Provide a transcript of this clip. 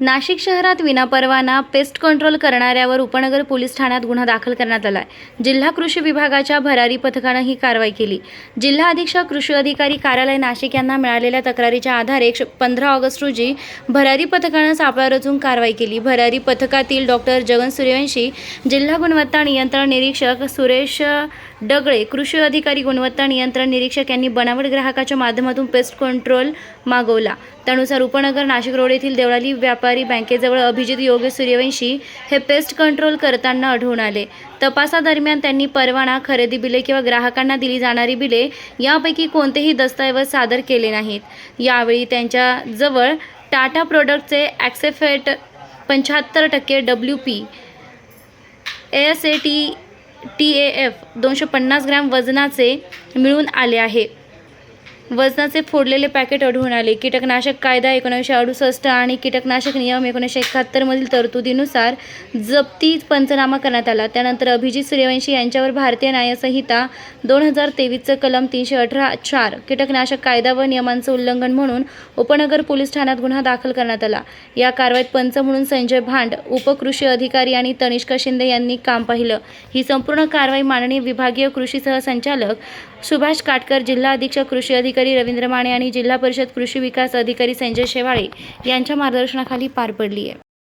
नाशिक शहरात विनापरवाना pest control करणाऱ्यावर उपनगर पोलीस ठाण्यात गुन्हा दाखल करण्यात आला आहे जिल्हा कृषी विभागाच्या भरारी पथकानं ही कारवाई केली. जिल्हा अधीक्षक कृषी अधिकारी कार्यालय नाशिक यांना मिळालेल्या तक्रारीच्या आधारे पंधरा ऑगस्ट रोजी भरारी पथकानं सापळा रचून कारवाई केली. भरारी पथकातील डॉक्टर जगन सूर्यवंशी जिल्हा गुणवत्ता नियंत्रण निरीक्षक सुरेश डगळे कृषी अधिकारी गुणवत्ता नियंत्रण निरीक्षक यांनी बनावट ग्राहकाच्या माध्यमातून पेस्ट कंट्रोल मागवला. त्यानुसार उपनगर नाशिक रोड येथील देवळाली व्यापार व्यापारी बँकेजवळ अभिजित योगी सूर्यवंशी हे पेस्ट कंट्रोल करताना आढळून आले. तपासादरम्यान त्यांनी परवाना खरेदी बिले किंवा ग्राहकांना दिली जाणारी बिले यापैकी कोणतेही दस्तऐवज सादर केले नाहीत. यावेळी त्यांच्याजवळ टाटा प्रोडक्टचे ॲक्सेफेट पंच्याहत्तर टक्के W P S A T T A F दोनशे पन्नास ग्रॅम वजनाचे मिळून आले आहे. वजनाचे फोडलेले पॅकेट आढळून आले. कीटकनाशक कायदा एकोणीसशे अडुसष्ट आणि कीटकनाशक नियम एकोणीसशे एकाहत्तरमधील तरतुदीनुसार जप्ती पंचनामा करण्यात आला. त्यानंतर अभिजित सूर्यवंशी यांच्यावर भारतीय न्यायसंहिता दोन हजार तेवीसचं कलम तीनशे अठरा चार कीटकनाशक कायदा व नियमांचं उल्लंघन म्हणून उपनगर पोलीस ठाण्यात गुन्हा दाखल करण्यात आला. या कारवाईत पंच म्हणून संजय भांड उपकृषी अधिकारी आणि तनिष्का शिंदे यांनी काम पाहिलं. ही संपूर्ण कारवाई माननीय विभागीय कृषी सहसंचालक सुभाष काटकर जिल्हा अधीक्षक कृषी अधिकारी रवींद्र माने आणि जिल्हा परिषद कृषी विकास अधिकारी संजय शेवाळे यांच्या मार्गदर्शनाखाली पार पडली आहे